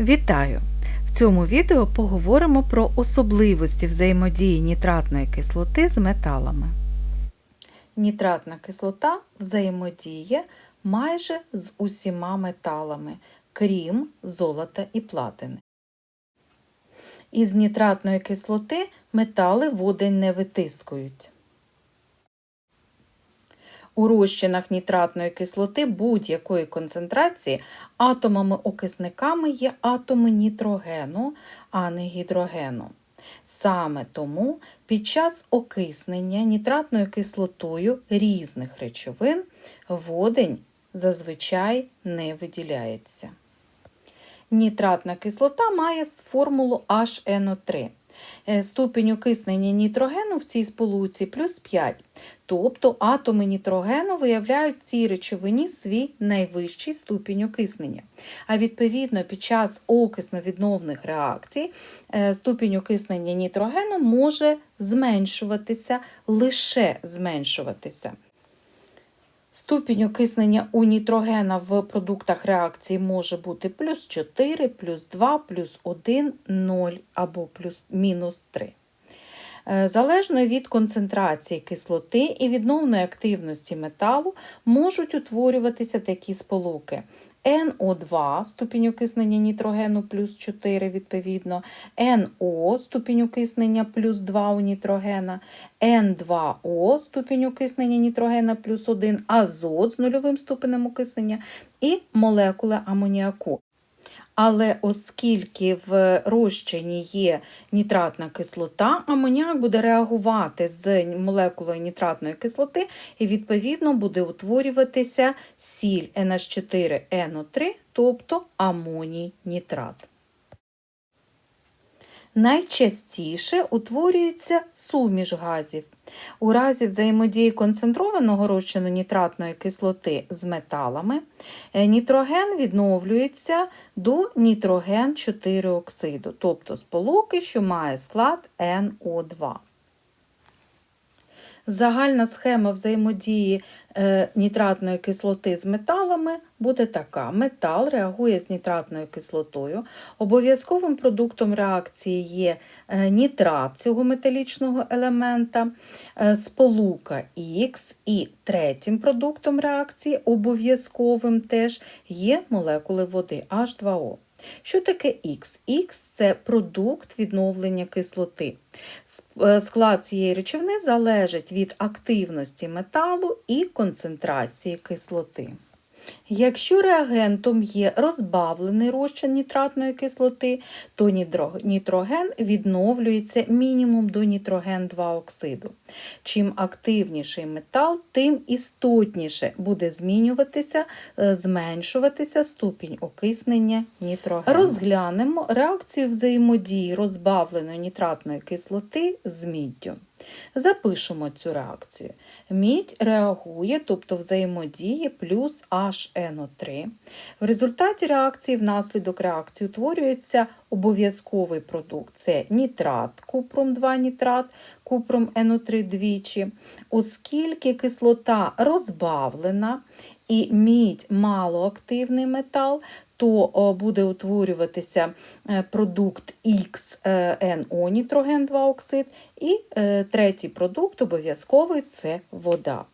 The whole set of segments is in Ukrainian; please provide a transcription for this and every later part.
Вітаю! В цьому відео поговоримо про особливості взаємодії нітратної кислоти з металами. Нітратна кислота взаємодіє майже з усіма металами, крім золота і платини. Із нітратної кислоти метали водень не витискують. У розчинах нітратної кислоти будь-якої концентрації атомами-окисниками є атоми нітрогену, а не гідрогену. Саме тому під час окиснення нітратною кислотою різних речовин водень зазвичай не виділяється. Нітратна кислота має формулу HNO3. Е, Ступінь окиснення нітрогену в цій сполуці плюс 5. Тобто атоми нітрогену виявляють в цій речовині свій найвищий ступінь окиснення. А відповідно, під час окисно-відновних реакцій е, ступінь окиснення нітрогену може зменшуватися, лише зменшуватися. Ступінь окиснення у нітрогена в продуктах реакції може бути плюс 4, плюс 2, плюс 1, 0 або плюс мінус 3. Е, Залежно від концентрації кислоти і відновної активності металу можуть утворюватися такі сполуки. НО2 ступінь окиснення нітрогену плюс 4 відповідно, НО ступінь окиснення плюс 2 у нітрогена, Н2О ступінь окиснення нітрогена плюс 1, азот з нульовим ступенем окиснення. І молекула амоніаку. Але оскільки в розчині є нітратна кислота, амоніак буде реагувати з молекулою нітратної кислоти і, відповідно, буде утворюватися сіль NH4NO3, тобто амоній нітрат. Найчастіше утворюється суміш газів. У разі взаємодії концентрованого розчину нітратної кислоти з металами е, нітроген відновлюється до нітроген 4 оксиду, тобто сполуки, що має склад NO2. Загальна схема взаємодії е, нітратної кислоти з металами буде така: метал реагує з нітратною кислотою. Обов'язковим продуктом реакції є е, нітрат цього металічного елемента, е, сполука Х, і третім продуктом реакції, обов'язковим теж є молекули води H2O. Що таке Х? Х це продукт відновлення кислоти. Склад цієї речовини залежить від активності металу і концентрації кислоти. Якщо реагентом є розбавлений розчин нітратної кислоти, то нітроген відновлюється мінімум до нітроген 2 оксиду. Чим активніший метал, тим істотніше буде змінюватися, е, зменшуватися ступінь окиснення нітрогену. Розглянемо реакцію взаємодії розбавленої нітратної кислоти з міддю. Запишемо цю реакцію. Мідь реагує, тобто взаємодіє плюс HNO3. В результаті реакції внаслідок реакції утворюється обов'язковий продукт це нітрат, купром 2 нітрат, купром НО3 двічі, оскільки кислота розбавлена і мідь малоактивний метал, то буде утворюватися е, продукт XNO, нітроген 2 оксид, і е, третій продукт обов'язковий це вода.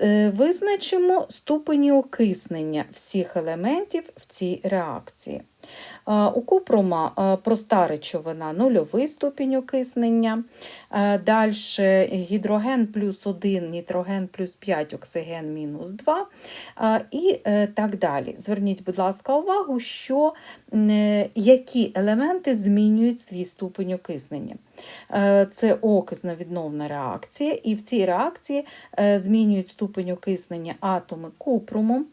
Е, визначимо ступені окиснення всіх елементів в цій реакції. У купрома проста речовина нульовий ступінь окиснення, далі гідроген плюс 1, нітроген плюс 5, оксиген мінус 2 і е, так далі. Зверніть, будь ласка, увагу, що е, які елементи змінюють свій ступень окиснення. Е, це окисно-відновна реакція, і в цій реакції змінюють ступень окиснення атоми купруму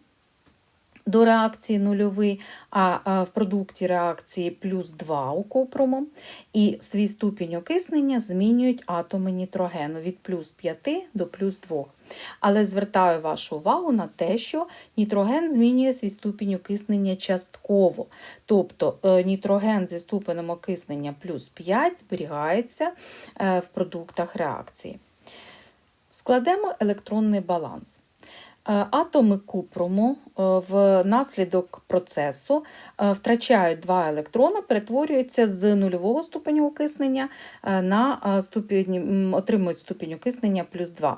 до реакції нульовий, а в продукті реакції плюс 2 у купруму, і свій ступінь окиснення змінюють атоми нітрогену від плюс 5 до плюс 2. Але звертаю вашу увагу на те, що нітроген змінює свій ступінь окиснення частково. Тобто е, нітроген зі ступенем окиснення плюс 5 зберігається е, в продуктах реакції. Складемо електронний баланс. Е, Атоми купруму е, внаслідок процесу е, втрачають два електрона, перетворюються з нульового ступеня окиснення на ступінь, отримують ступінь окиснення плюс 2.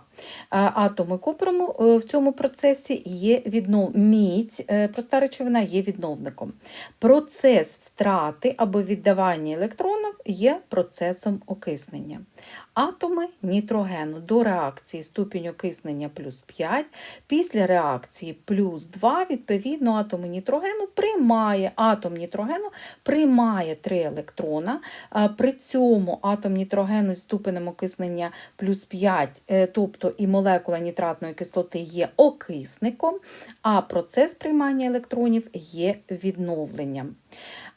Е, Атоми купруму е, в цьому процесі є віднов... мідь, проста речовина є відновником. Процес втрати або віддавання електронів є процесом окиснення. Атоми нітрогену до реакції ступінь окиснення плюс 5, після реакції плюс 2, відповідно, атом нітрогену приймає, атом нітрогену приймає 3 електрона, при цьому атом нітрогену з ступенем окиснення плюс 5, е, тобто і молекула нітратної кислоти є окисником, а процес приймання електронів є відновленням.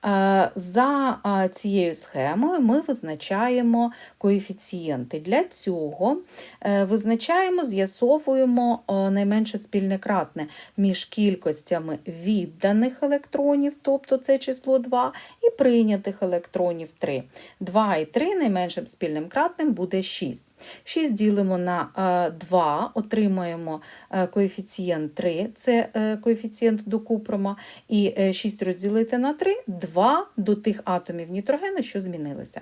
Е, За е, цією схемою ми визначаємо коефіцієнти. Для цього е, визначаємо, з'ясовуємо найменше спільне кратне між кількостями відданих електронів, тобто це число 2, і прийнятих електронів 3. 2 і 3 найменшим спільним кратним буде 6. 6 ділимо на е, 2, отримаємо е, коефіцієнт 3, це е, коефіцієнт до купрома, і е, 6 розділити на 3 – 2 до тих атомів нітрогену, що змінилися.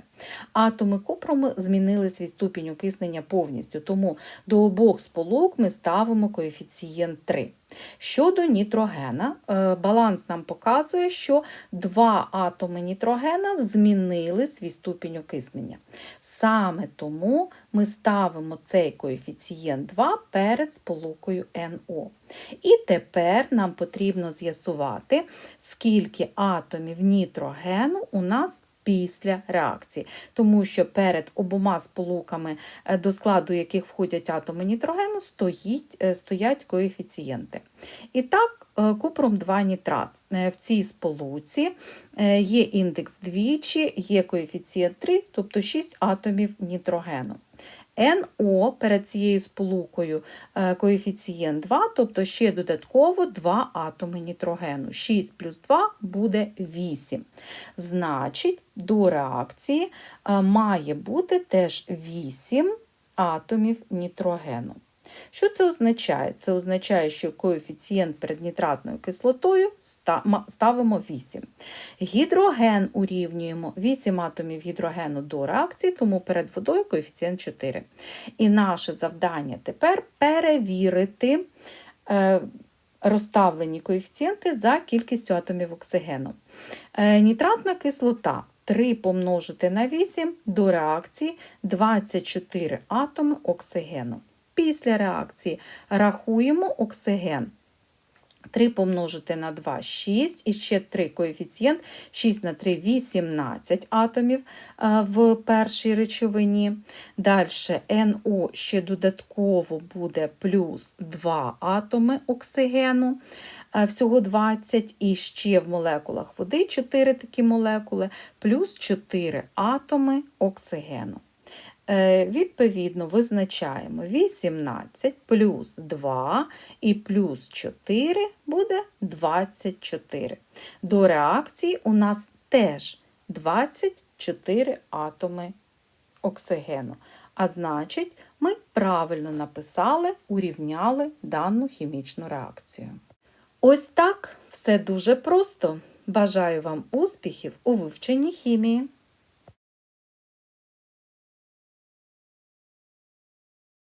Атоми купрому змінили свій ступінь окиснення повністю, тому до обох сполук ми ставимо коефіцієнт 3. Щодо нітрогена, е, баланс нам показує, що два атоми нітрогена змінили свій ступінь окиснення. Саме тому ми ставимо цей коефіцієнт 2 перед сполукою НО. І тепер нам потрібно з'ясувати, скільки атомів нітрогену у нас після реакції, тому що перед обома сполуками, е, до складу яких входять атоми нітрогену, стоїть, е, стоять коефіцієнти. І так, е, купром 2 нітрат. В цій сполуці є індекс двічі, є коефіцієнт 3, тобто 6 атомів нітрогену. НО перед цією сполукою е, коефіцієнт 2, тобто ще додатково 2 атоми нітрогену. 6 плюс 2 буде 8. Значить, до реакції е, має бути теж 8 атомів нітрогену. Що це означає? Це означає, що коефіцієнт перед нітратною кислотою ставимо 8. Гідроген урівнюємо 8 атомів гідрогену до реакції, тому перед водою коефіцієнт 4. І наше завдання тепер перевірити е, розставлені коефіцієнти за кількістю атомів оксигену. Е, нітратна кислота 3 помножити на 8 до реакції 24 атоми оксигену. Після реакції рахуємо оксиген. 3 помножити на 2 – 6, і ще 3 коефіцієнт, 6 на 3 – 18 атомів е, в першій речовині. Далі НО ще додатково буде плюс 2 атоми оксигену, е, всього 20, і ще в молекулах води 4 такі молекули, плюс 4 атоми оксигену. Е, Відповідно, визначаємо 18 плюс 2 і плюс 4 буде 24. До реакції у нас теж 24 атоми оксигену. А значить, ми правильно написали, урівняли дану хімічну реакцію. Ось так все дуже просто. Бажаю вам успіхів у вивченні хімії.